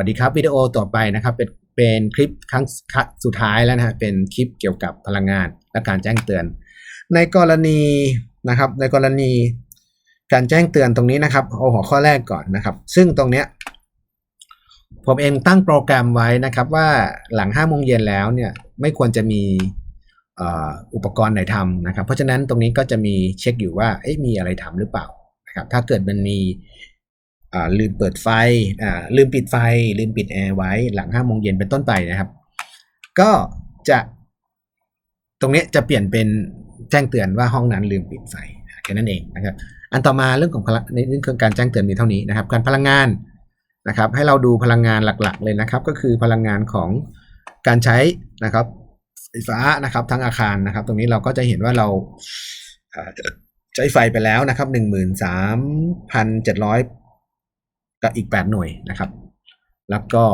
วัสดีครับวิดีโอต่อไปนะครับเป็นเป็นคลิปครั้งสุดท้ายแล้วนะฮะเป็นคลิปเกี่ยวกับพลังงานและการแจ้งเตือน ในกรณีนะครับในกรณีการแจ้งเตือนตรงนี้นะครับเอาหัวข้อแรกก่อนนะครับ ซึ่งตรงเนี้ยผมเองตั้งโปรแกรมไว้นะครับว่าหลัง5โมงเย็นแล้วเนี่ยไม่ควรจะมีอุปกรณ์ไหนทำนะครับ เพราะฉะนั้นตรงนี้ก็จะมีเช็คอยู่ว่ามีอะไรทำหรือเปล่านะครับถ้าเกิดมันมี ลืมเปิดไฟลืมปิดไฟ ลืมปิดแอร์ไว้หลัง5โมงเย็นเป็นต้นไปนะครับ ก็จะ ตรงนี้จะเปลี่ยนเป็นแจ้งเตือนว่าห้องนั้นลืมปิดไฟแค่นั้นเองนะครับ อันต่อมาเรื่องของในเรื่องของการแจ้งเตือนมีเท่านี้นะครับ การพลังงานนะครับ ให้เราดูพลังงานหลักๆ เลยนะครับ ก็คือพลังงานของการใช้นะครับไฟฟ้านะครับทั้งอาคารนะครับ ตรงนี้เราก็จะเห็นว่าเราใช้ไฟไปแล้วนะครับหนึ่งหมื่นสามพันเจ็ดร้อย กับอีก 8 หน่วยนะครับแล้วก็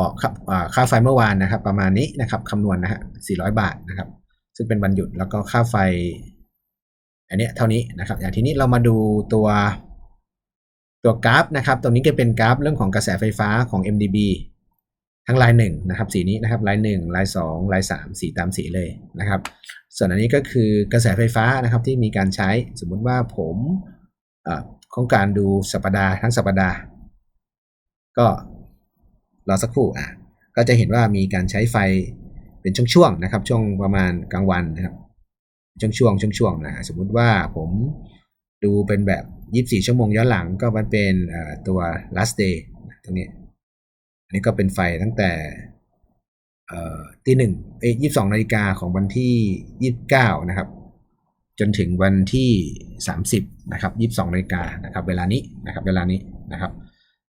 ค่าไฟเมื่อวานนะครับ ประมาณนี้นะครับคำนวณนะฮะ400 บาทนะครับ ซึ่งเป็นวันหยุดแล้วก็ค่าไฟ อันนี้เท่านี้นะครับอย่างทีนี้เรามาดูตัวตัวกราฟนะครับตรงนี้ก็เป็นกราฟเรื่องของกระแสไฟฟ้าของ MDB ทั้งลายหนึ่งนะครับสีนี้นะครับลายหนึ่งลายสองลายสามสีตามสีเลยนะครับ ส่วนอันนี้ก็คือกระแสไฟฟ้านะครับที่มีการใช้สมมุติว่าผมของการดูสัปดาห์ทั้งสัปดาห์ ก็รอสักครู่อะก็จะเห็นว่ามีการใช้ไฟเป็นช่วงๆนะครับ ช่วงประมาณกลางวันนะครับ ช่วงช่วงช่วงช่วงนะสมมุติว่าผมดูเป็นแบบ 24 ชั่วโมงย้อนหลังก็มันเป็นตัว last day ตรงนี้ อันนี้ก็เป็นไฟตั้งแต่ที่หนึ่งเอ้ยี่สองนาฬิกาของวันที่ยี่สิบเก้านะครับ จนถึงวันที่สามสิบนะครับยี่สิบสองนาฬิกานะครับ เวลานี้นะครับ เวลานี้นะครับ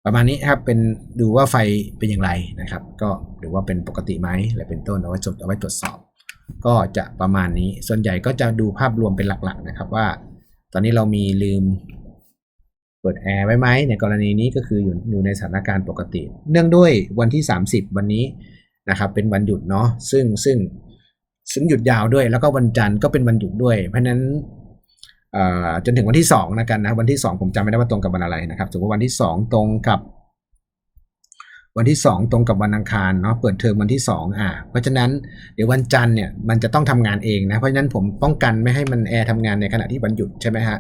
ประมาณนี้ครับเป็นดูว่าไฟเป็นอย่างไรนะครับ ก็หรือว่าเป็นปกติไหมอะไรเป็นต้นเอาไว้จดเอาไว้ตรวจสอบ ก็จะประมาณนี้ส่วนใหญ่ก็จะดูภาพรวมเป็นหลักๆนะครับว่า ตอนนี้เรามีลืมเปิดแอร์ไว้ไหมในกรณีนี้ก็คืออยู่อยู่ในสถานการณ์ปกติ เนื่องด้วยวันที่ 30 วันนี้นะครับเป็นวันหยุดเนาะซึ่งซึ่งซึ่งหยุดยาวด้วย แล้วก็วันจันทร์ก็เป็นวันหยุดด้วย เพราะนั้น จนถึงวันที่2นะกันนะวันที่ 2 ผมจำไม่ได้ว่าตรงกับวันอะไรนะครับสมมติวันที่ 2 ตรงกับ วันที่ 2 ตรงกับวันอังคารเนาะเปิดเทอมวันที่ 2 อ่า เพราะฉะนั้นเดี๋ยววันจันทร์เนี่ยมันจะต้องทำงานเองนะเพราะฉะนั้นผมป้องกันไม่ให้มันแอร์ทำงานในขณะที่วันหยุดใช่ไหมฮะ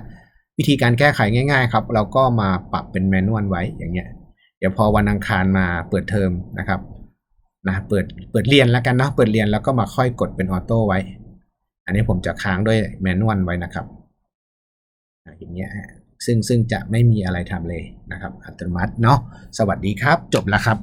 วิธีการแก้ไขง่าย ๆ ครับ เราก็มาปรับเป็นแมนนวลไว้อย่างเงี้ยเดี๋ยวพอวันอังคารมาเปิดเทอมนะครับนะเปิดเปิดเรียนแล้วกันเนาะเปิดเรียนแล้วก็มาค่อยกดเป็นออโต้ไว้ อันนี้ผมจะค้างด้วยแมนนวลไว้นะครับ อย่างเงี้ยซึ่งซึ่งจะไม่มีอะไรทำเลยนะครับ อัตโนมัติเนาะสวัสดีครับ จบแล้วครับ